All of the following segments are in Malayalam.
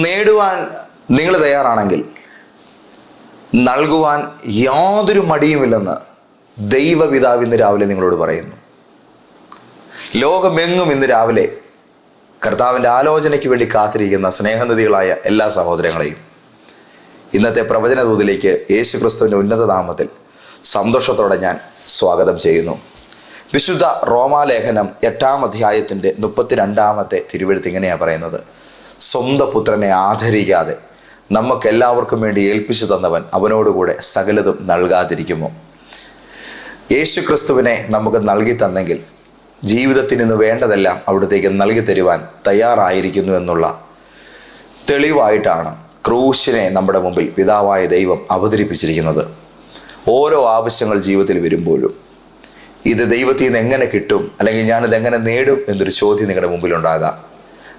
നേടുവാൻ നിങ്ങൾ തയ്യാറാണെങ്കിൽ നൽകുവാൻ യാതൊരു മടിയുമില്ലെന്ന് ദൈവപിതാവ് ഇന്ന് രാവിലെ നിങ്ങളോട് പറയുന്നു. ലോകമെങ്ങും ഇന്ന് രാവിലെ കർത്താവിന്റെ ആലോചനയ്ക്ക് വേണ്ടി കാത്തിരിക്കുന്ന സ്നേഹനിധികളായ എല്ലാ സഹോദരങ്ങളെയും ഇന്നത്തെ പ്രവചന ദൂതിലേക്ക് യേശു ക്രിസ്തുവിന്റെ ഉന്നത നാമത്തിൽ സന്തോഷത്തോടെ ഞാൻ സ്വാഗതം ചെയ്യുന്നു. വിശുദ്ധ റോമാലേഖനം എട്ടാം അധ്യായത്തിന്റെ മുപ്പത്തിരണ്ടാമത്തെ തിരുവെഴുത്ത് ഇങ്ങനെയാണ് പറയുന്നത്. സ്വന്തം പുത്രനെ ആദരിക്കാതെ നമുക്ക് എല്ലാവർക്കും വേണ്ടി ഏൽപ്പിച്ചു തന്നവൻ അവനോടുകൂടെ സകലതും നൽകാതിരിക്കുമോ? യേശു ക്രിസ്തുവിനെ നമുക്ക് നൽകി തന്നെങ്കിൽ ജീവിതത്തിന് ഇന്ന് വേണ്ടതെല്ലാം അവിടത്തേക്ക് നൽകി തരുവാൻ തയ്യാറായിരിക്കുന്നു എന്നുള്ള തെളിവായിട്ടാണ് ക്രൂശിനെ നമ്മുടെ മുമ്പിൽ പിതാവായ ദൈവം അവതരിപ്പിച്ചിരിക്കുന്നത്. ഓരോ ആവശ്യങ്ങൾ ജീവിതത്തിൽ വരുമ്പോഴും ഇത് ദൈവത്തിൽ നിന്ന് എങ്ങനെ കിട്ടും അല്ലെങ്കിൽ ഞാനിത് എങ്ങനെ നേടും എന്നൊരു ചോദ്യം നിങ്ങളുടെ മുമ്പിൽ ഉണ്ടാകാം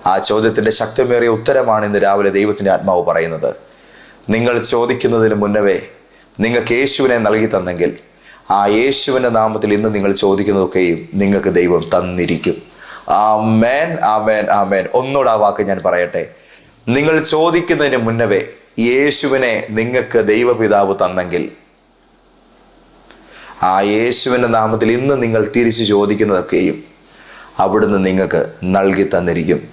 ആ ചോദ്യത്തിന്റെ ശക്തമേറിയ ഉത്തരമാണ് ഇന്ന് രാവിലെ ദൈവത്തിന്റെ ആത്മാവ് പറയുന്നത്. നിങ്ങൾ ചോദിക്കുന്നതിന് മുന്നവേ നിങ്ങൾക്ക് യേശുവിനെ നൽകി തന്നെങ്കിൽ ആ യേശുവിന്റെ നാമത്തിൽ ഇന്ന് നിങ്ങൾ ചോദിക്കുന്നതൊക്കെയും നിങ്ങൾക്ക് ദൈവം തന്നിരിക്കും. ആ മേൻ ആ മേൻ ആ മേൻ ഒന്നുകൂടെ ആ വാക്ക് ഞാൻ പറയട്ടെ. നിങ്ങൾ ചോദിക്കുന്നതിന് മുന്നവേ യേശുവിനെ നിങ്ങൾക്ക് ദൈവപിതാവ് തന്നെങ്കിൽ ആ യേശുവിന്റെ നാമത്തിൽ ഇന്ന് നിങ്ങൾ തിരിച്ചു ചോദിക്കുന്നതൊക്കെയും അവിടുന്ന് നിങ്ങൾക്ക് നൽകി തന്നിരിക്കും.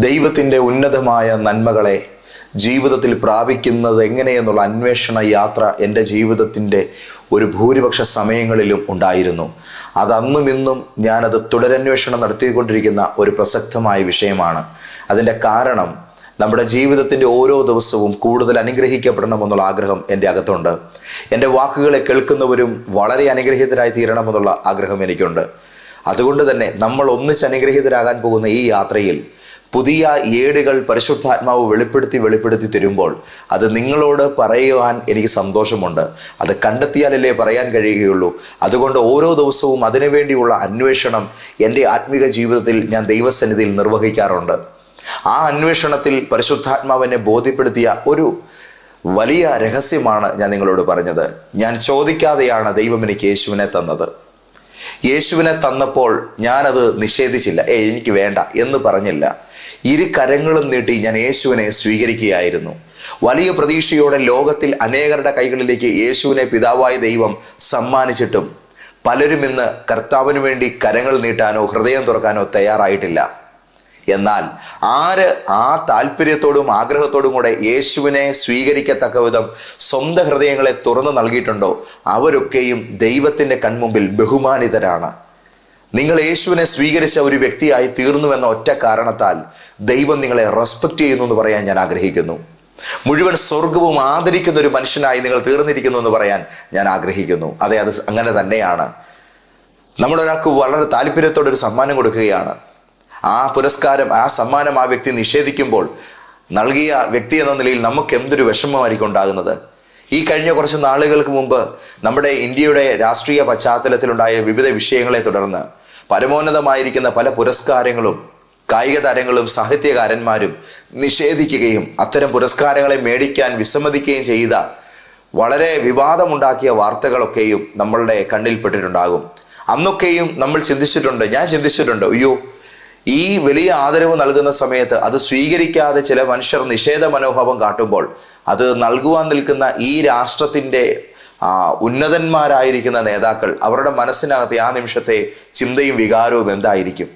ദൈവത്തിന്റെ ഉന്നതമായ നന്മകളെ ജീവിതത്തിൽ പ്രാപിക്കുന്നത് എങ്ങനെയെന്നുള്ള അന്വേഷണ യാത്ര എന്റെ ജീവിതത്തിന്റെ ഒരു ഭൂരിപക്ഷ സമയങ്ങളിലും ഉണ്ടായിരുന്നു. അതന്നും ഇന്നും ഞാനത് തുടരന്വേഷണം നടത്തിക്കൊണ്ടിരിക്കുന്ന ഒരു പ്രസക്തമായ വിഷയമാണ്. അതിന്റെ കാരണം നമ്മുടെ ജീവിതത്തിന്റെ ഓരോ ദിവസവും കൂടുതൽ അനുഗ്രഹിക്കപ്പെടണമെന്നുള്ള ആഗ്രഹം എന്റെ അകത്തുണ്ട്. എന്റെ വാക്കുകളെ കേൾക്കുന്നവരും വളരെ അനുഗ്രഹീതരായി തീരണമെന്നുള്ള ആഗ്രഹം എനിക്കുണ്ട്. അതുകൊണ്ട് തന്നെ നമ്മൾ ഒന്നിച്ച് അനുഗ്രഹീതരാകാൻ പോകുന്ന ഈ യാത്രയിൽ പുതിയ ഏടുകൾ പരിശുദ്ധാത്മാവ് വെളിപ്പെടുത്തി വെളിപ്പെടുത്തി തരുമ്പോൾ അത് നിങ്ങളോട് പറയുവാൻ എനിക്ക് സന്തോഷമുണ്ട്. അത് കണ്ടെത്തിയാലല്ലേ പറയാൻ കഴിയുകയുള്ളൂ. അതുകൊണ്ട് ഓരോ ദിവസവും അതിനുവേണ്ടിയുള്ള അന്വേഷണം എന്റെ ആത്മീക ജീവിതത്തിൽ ഞാൻ ദൈവസന്നിധിയിൽ നിർവഹിക്കാറുണ്ട്. ആ അന്വേഷണത്തിൽ പരിശുദ്ധാത്മാവിനെ ബോധ്യപ്പെടുത്തിയ ഒരു വലിയ രഹസ്യമാണ് ഞാൻ നിങ്ങളോട് പറഞ്ഞത്. ഞാൻ ചോദിക്കാതെയാണ് ദൈവം എനിക്ക് യേശുവിനെ തന്നത്. യേശുവിനെ തന്നപ്പോൾ ഞാനത് നിഷേധിച്ചില്ല. ഏ എനിക്ക് വേണ്ട എന്ന് പറഞ്ഞില്ല. ഇരു കരങ്ങളും നീട്ടി ഞാൻ യേശുവിനെ സ്വീകരിക്കുകയായിരുന്നു. വലിയ പ്രതീക്ഷയോടെ ലോകത്തിൽ അനേകരുടെ കൈകളിലേക്ക് യേശുവിനെ പിതാവായ ദൈവം സമ്മാനിച്ചിട്ടും പലരും ഇന്ന് കർത്താവിന് വേണ്ടി കരങ്ങൾ നീട്ടാനോ ഹൃദയം തുറക്കാനോ തയ്യാറായിട്ടില്ല. എന്നാൽ ആര് ആ താല്പര്യത്തോടും ആഗ്രഹത്തോടും കൂടെ യേശുവിനെ സ്വീകരിക്കത്തക്ക വിധം സ്വന്തം ഹൃദയങ്ങളെ തുറന്നു നൽകിയിട്ടുണ്ടോ? അവരൊക്കെയും ദൈവത്തിന്റെ കൺമുമ്പിൽ ബഹുമാനിതരാണ്. നിങ്ങൾ യേശുവിനെ സ്വീകരിച്ച ഒരു വ്യക്തിയായി തീർന്നുവെന്ന ഒറ്റ കാരണത്താൽ ദൈവം നിങ്ങളെ റെസ്പെക്ട് ചെയ്യുന്നു എന്ന് പറയാൻ ഞാൻ ആഗ്രഹിക്കുന്നു. മുഴുവൻ സ്വർഗവും ആദരിക്കുന്ന ഒരു മനുഷ്യനായി നിങ്ങൾ തീർന്നിരിക്കുന്നു എന്ന് പറയാൻ ഞാൻ ആഗ്രഹിക്കുന്നു. അതെ അത് അങ്ങനെ തന്നെയാണ്. നമ്മൾ ഒരാൾക്ക് വളരെ താല്പര്യത്തോടെ ഒരു സമ്മാനം കൊടുക്കുകയാണ്. ആ പുരസ്കാരം ആ സമ്മാനം ആ വ്യക്തി നിഷേധിക്കുമ്പോൾ നൽകിയ വ്യക്തി എന്ന നിലയിൽ നമുക്ക് എന്തൊരു വിഷമമായിരിക്കും ഉണ്ടാകുന്നത്? ഈ കഴിഞ്ഞ കുറച്ച് നാളുകൾക്ക് മുമ്പ് നമ്മുടെ ഇന്ത്യയുടെ രാഷ്ട്രീയ പശ്ചാത്തലത്തിലുണ്ടായ വിവിധ വിഷയങ്ങളെ തുടർന്ന് പരമോന്നതമായിരിക്കുന്ന പല പുരസ്കാരങ്ങളും കായിക താരങ്ങളും സാഹിത്യകാരന്മാരും നിഷേധിക്കുകയും അത്തരം പുരസ്കാരങ്ങളെ മേടിക്കാൻ വിസമ്മതിക്കുകയും ചെയ്ത വളരെ വിവാദമുണ്ടാക്കിയ വാർത്തകളൊക്കെയും നമ്മളുടെ കണ്ണിൽപ്പെട്ടിട്ടുണ്ടാകും അന്നൊക്കെയും നമ്മൾ ചിന്തിച്ചിട്ടുണ്ട് ഞാൻ ചിന്തിച്ചിട്ടുണ്ട് അയ്യോ ഈ വലിയ ആദരവ് നൽകുന്ന സമയത്ത് അത് സ്വീകരിക്കാതെ ചില മനുഷ്യർ നിഷേധ മനോഭാവം കാട്ടുമ്പോൾ അത് നൽകുവാൻ നിൽക്കുന്ന ഈ രാഷ്ട്രത്തിന്റെ ഉന്നതന്മാരായിരിക്കുന്ന നേതാക്കൾ അവരുടെ മനസ്സിനകത്ത് ആ നിമിഷത്തെ ചിന്തയും വികാരവും എന്തായിരിക്കും?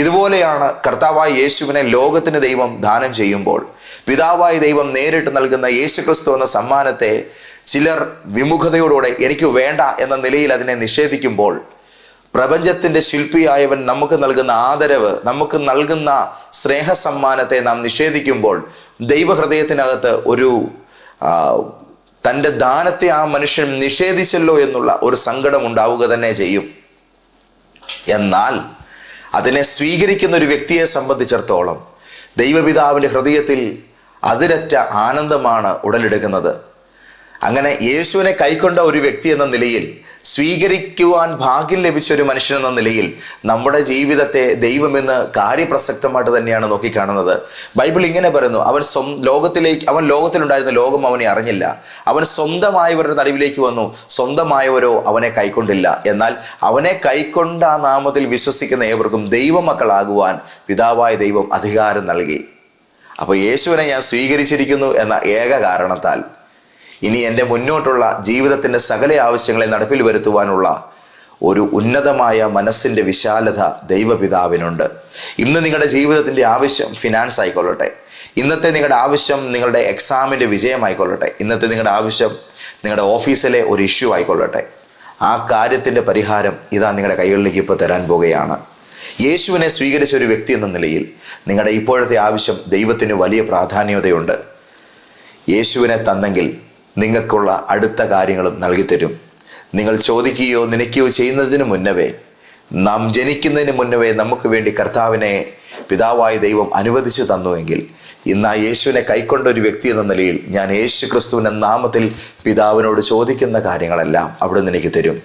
ഇതുപോലെയാണ് കർത്താവായ യേശുവിനെ ലോകത്തിന് ദൈവം ദാനം ചെയ്യുമ്പോൾ പിതാവായ ദൈവം നേരിട്ട് നൽകുന്ന യേശുക്രിസ്തു എന്ന സമ്മാനത്തെ ചിലർ വിമുഖതയോടുകൂടെ എനിക്ക് വേണ്ട എന്ന നിലയിൽ അതിനെ നിഷേധിക്കുമ്പോൾ പ്രപഞ്ചത്തിന്റെ ശില്പിയായവൻ നമുക്ക് നൽകുന്ന ആദരവ് നമുക്ക് നൽകുന്ന സ്നേഹ സമ്മാനത്തെ നാം നിഷേധിക്കുമ്പോൾ ദൈവഹൃദയത്തിനകത്ത് ഒരു തന്റെ ദാനത്തെ ആ മനുഷ്യൻ നിഷേധിച്ചല്ലോ എന്നുള്ള ഒരു സങ്കടം ഉണ്ടാവുക തന്നെ ചെയ്യും. എന്നാൽ അതിനെ സ്വീകരിക്കുന്ന ഒരു വ്യക്തിയെ സംബന്ധിച്ചിടത്തോളം ദൈവപിതാവിന്റെ ഹൃദയത്തിൽ അതിരറ്റ ആനന്ദമാണ് ഉടലെടുക്കുന്നത്. അങ്ങനെ യേശുവിനെ കൈക്കൊണ്ട ഒരു വ്യക്തി എന്ന നിലയിൽ സ്വീകരിക്കുവാൻ ഭാഗ്യം ലഭിച്ച ഒരു മനുഷ്യൻ എന്ന നിലയിൽ നമ്മുടെ ജീവിതത്തെ ദൈവമെന്ന് കാര്യപ്രസക്തമായിട്ട് തന്നെയാണ് നോക്കിക്കാണുന്നത്. ബൈബിൾ ഇങ്ങനെ പറയുന്നു അവൻ സ്വം ലോകത്തിലേക്ക് അവൻ ലോകത്തിലുണ്ടായിരുന്ന ലോകം അവനെ അറിഞ്ഞില്ല. അവൻ സ്വന്തമായവരുടെ നടുവിലേക്ക് വന്നു സ്വന്തമായവരോ അവനെ കൈക്കൊണ്ടില്ല. എന്നാൽ അവനെ കൈക്കൊണ്ട ആ നാമത്തിൽ വിശ്വസിക്കുന്ന ഏവർക്കും ദൈവമക്കളാകുവാൻ പിതാവായ ദൈവം അധികാരം നൽകി. അപ്പോൾ യേശുവിനെ ഞാൻ സ്വീകരിച്ചിരിക്കുന്നു എന്ന ഏക കാരണത്താൽ ഇനി എന്റെ മുന്നോട്ടുള്ള ജീവിതത്തിന്റെ സകല ആവശ്യങ്ങളെ നടപ്പിൽ വരുത്തുവാനുള്ള ഒരു ഉന്നതമായ മനസ്സിന്റെ വിശാലത ദൈവപിതാവിനുണ്ട്. ഇന്ന് നിങ്ങളുടെ ജീവിതത്തിന്റെ ആവശ്യം ഫിനാൻസ് ആയിക്കൊള്ളട്ടെ. ഇന്നത്തെ നിങ്ങളുടെ ആവശ്യം നിങ്ങളുടെ എക്സാമിന്റെ വിജയമായിക്കൊള്ളട്ടെ. ഇന്നത്തെ നിങ്ങളുടെ ആവശ്യം നിങ്ങളുടെ ഓഫീസിലെ ഒരു ഇഷ്യൂ ആയിക്കൊള്ളട്ടെ. ആ കാര്യത്തിന്റെ പരിഹാരം ഇതാ നിങ്ങളുടെ കൈകളിലേക്ക് ഇപ്പോൾ തരാൻ പോകുകയാണ് യേശുവിനെ സ്വീകരിച്ച ഒരു വ്യക്തി എന്ന നിലയിൽ നിങ്ങളുടെ ഇപ്പോഴത്തെ ആവശ്യം ദൈവത്തിന് വലിയ പ്രാധാന്യതയുണ്ട്. യേശുവിനെ തന്നെങ്കിൽ നിങ്ങൾക്കുള്ള അടുത്ത കാര്യങ്ങളും നൽകിത്തരും. നിങ്ങൾ ചോദിക്കുകയോ നിനയ്ക്കുകയോ ചെയ്യുന്നതിന് മുന്നവേ നാം ജനിക്കുന്നതിന് മുന്നവേ നമുക്ക് വേണ്ടി കർത്താവിനെ പിതാവായ ദൈവം അനുവദിച്ചു തന്നുവെങ്കിൽ ഇന്ന് ആ യേശുവിനെ കൈക്കൊണ്ട ഒരു വ്യക്തി എന്ന നിലയിൽ ഞാൻ യേശു ക്രിസ്തുവിന്റെ നാമത്തിൽ പിതാവിനോട് ചോദിക്കുന്ന കാര്യങ്ങളെല്ലാം അവിടെ നിന്ന് എനിക്ക് തരും.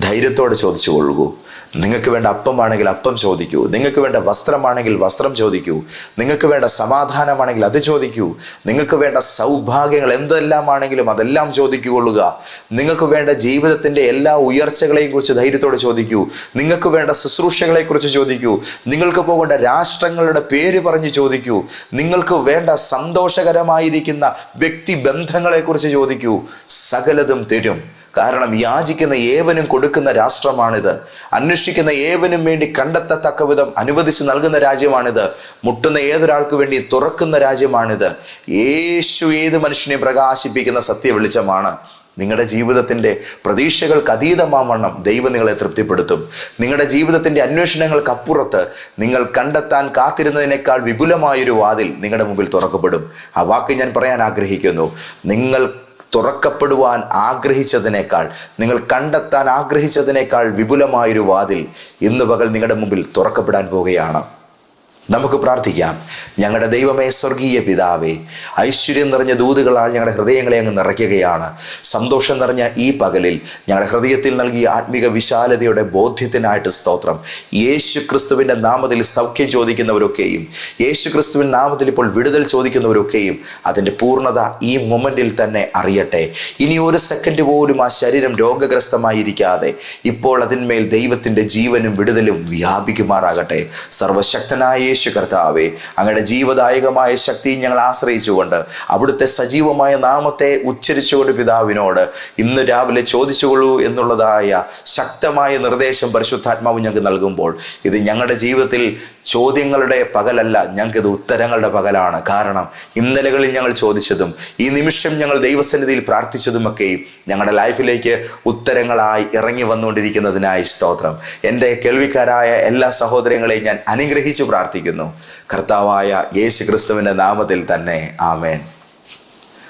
ധൈര്യത്തോടെ ചോദിച്ചു കൊള്ളൂ നിങ്ങൾക്ക് വേണ്ട അപ്പമാണെങ്കിൽ അപ്പം ചോദിക്കൂ. നിങ്ങൾക്ക് വേണ്ട വസ്ത്രമാണെങ്കിൽ വസ്ത്രം ചോദിക്കൂ. നിങ്ങൾക്ക് വേണ്ട സമാധാനമാണെങ്കിൽ അത് ചോദിക്കൂ. നിങ്ങൾക്ക് വേണ്ട സൗഭാഗ്യങ്ങൾ എന്തെല്ലാമാണെങ്കിലും അതെല്ലാം ചോദിക്കൊള്ളുക. നിങ്ങൾക്ക് വേണ്ട ജീവിതത്തിന്റെ എല്ലാ ഉയർച്ചകളെയും കുറിച്ച് ധൈര്യത്തോടെ ചോദിക്കൂ. നിങ്ങൾക്ക് വേണ്ട ശുശ്രൂഷകളെ കുറിച്ച് ചോദിക്കൂ. നിങ്ങൾക്ക് പോകേണ്ട രാഷ്ട്രങ്ങളുടെ പേര് പറഞ്ഞ് ചോദിക്കൂ. നിങ്ങൾക്ക് വേണ്ട സന്തോഷകരമായിരിക്കുന്ന വ്യക്തി ബന്ധങ്ങളെക്കുറിച്ച് ചോദിക്കൂ. സകലതും തരും. കാരണം യാചിക്കുന്ന ഏവനും കൊടുക്കുന്ന രാഷ്ട്രമാണിത്. അന്വേഷിക്കുന്ന ഏവനും വേണ്ടി കണ്ടെത്തത്തക്ക വിധം അനുവദിച്ച് നൽകുന്ന രാജ്യമാണിത്. മുട്ടുന്ന ഏതൊരാൾക്ക് വേണ്ടി തുറക്കുന്ന രാജ്യമാണിത്. യേശു ഏത് മനുഷ്യനെയും പ്രകാശിപ്പിക്കുന്ന സത്യ വെളിച്ചമാണ് നിങ്ങളുടെ ജീവിതത്തിന്റെ പ്രതീക്ഷകൾക്ക് അതീതമാവണ്ണം ദൈവം നിങ്ങളെ തൃപ്തിപ്പെടുത്തും. നിങ്ങളുടെ ജീവിതത്തിന്റെ അന്വേഷണങ്ങൾക്കപ്പുറത്ത് നിങ്ങൾ കണ്ടെത്താൻ കാത്തിരുന്നതിനേക്കാൾ വിപുലമായൊരു വാതിൽ നിങ്ങളുടെ മുമ്പിൽ തുറക്കപ്പെടും. ആ വാക്ക് ഞാൻ പറയാൻ ആഗ്രഹിക്കുന്നു. നിങ്ങൾ തുറക്കപ്പെടുവാൻ ആഗ്രഹിച്ചതിനേക്കാൾ നിങ്ങൾ കണ്ടെത്താൻ ആഗ്രഹിച്ചതിനേക്കാൾ വിപുലമായൊരു വാതിൽ ഇന്ന് പകൽ നിങ്ങളുടെ മുമ്പിൽ തുറക്കപ്പെടാൻ പോവുകയാണ്. നമുക്ക് പ്രാർത്ഥിക്കാം. ഞങ്ങളുടെ ദൈവമേ സ്വർഗീയ പിതാവേ ഐശ്വര്യം നിറഞ്ഞ ദൂതുകളാൽ ഞങ്ങളുടെ ഹൃദയങ്ങളെ അങ്ങ് നിറയ്ക്കുകയാണ്. സന്തോഷം നിറഞ്ഞ ഈ പകലിൽ ഞങ്ങളുടെ ഹൃദയത്തിൽ നൽകിയ ആത്മീക വിശാലതയുടെ ബോധ്യത്തിനായിട്ട് സ്തോത്രം. യേശു ക്രിസ്തുവിന്റെ നാമത്തിൽ സൗഖ്യം ചോദിക്കുന്നവരൊക്കെയും യേശു ക്രിസ്തുവിൻ നാമത്തിൽ ഇപ്പോൾ വിടുതൽ ചോദിക്കുന്നവരൊക്കെയും അതിന്റെ പൂർണത ഈ മൊമെന്റിൽ തന്നെ അറിയട്ടെ. ഇനി ഒരു സെക്കൻഡ് പോലും ആ ശരീരം രോഗഗ്രസ്തമായിരിക്കാതെ ഇപ്പോൾ അതിന്മേൽ ദൈവത്തിന്റെ ജീവനും വിടുതലും വ്യാപിക്കുമാറാകട്ടെ. സർവശക്തനായ യേശു കർത്താവേ അങ്ങയുടെ ജീവദായകമായ ശക്തി ഞങ്ങൾ ആശ്രയിച്ചുകൊണ്ട് അവിടുത്തെ സജീവമായ നാമത്തെ ഉച്ചരിച്ചുകൊണ്ട് പിതാവിനോട് ഇന്ന് രാവിലെ ചോദിച്ചുകൊള്ളൂ എന്നുള്ളതായ ശക്തമായ നിർദ്ദേശം പരിശുദ്ധാത്മാവ് ഞങ്ങൾക്ക് നൽകുമ്പോൾ ഇത് ഞങ്ങളുടെ ജീവിതത്തിൽ ചോദ്യങ്ങളുടെ പകലല്ല ഞങ്ങൾക്കിത് ഉത്തരങ്ങളുടെ പകലാണ്. കാരണം ഇന്നലകളിൽ ഞങ്ങൾ ചോദിച്ചതും ഈ നിമിഷം ഞങ്ങൾ ദൈവസന്നിധിയിൽ പ്രാർത്ഥിച്ചതുമൊക്കെയും ഞങ്ങളുടെ ലൈഫിലേക്ക് ഉത്തരങ്ങളായി ഇറങ്ങി വന്നുകൊണ്ടിരിക്കുന്നതിനായി സ്തോത്രം. എന്റെ കേൾവിക്കാരായ എല്ലാ സഹോദരങ്ങളെയും ഞാൻ അനുഗ്രഹിച്ചു പ്രാർത്ഥിക്കുന്നു. കർത്താവായ യേശു ക്രിസ്തുവിന്റെ നാമത്തിൽ തന്നെ ആമേൻ.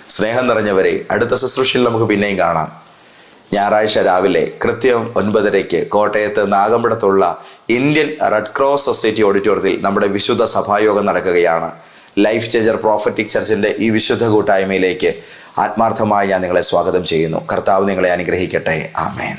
സ്നേഹം നിറഞ്ഞവരെ അടുത്ത ശുശ്രൂഷയിൽ നമുക്ക് പിന്നെയും കാണാം. ഞായറാഴ്ച രാവിലെ കൃത്യം ഒൻപതരയ്ക്ക് കോട്ടയത്ത് നാഗമ്പടത്തുള്ള ഇന്ത്യൻ റെഡ് ക്രോസ് സൊസൈറ്റി ഓഡിറ്റോറിയത്തിൽ നമ്മുടെ വിശുദ്ധ സഭായോഗം നടക്കുകയാണ്. ലൈഫ് ചേഞ്ചർ പ്രോഫറ്റിക് ചർച്ചിന്റെ ഈ വിശുദ്ധ കൂട്ടായ്മയിലേക്ക് ആത്മാർത്ഥമായി ഞാൻ നിങ്ങളെ സ്വാഗതം ചെയ്യുന്നു. കർത്താവ് നിങ്ങളെ അനുഗ്രഹിക്കട്ടെ. ആമേൻ.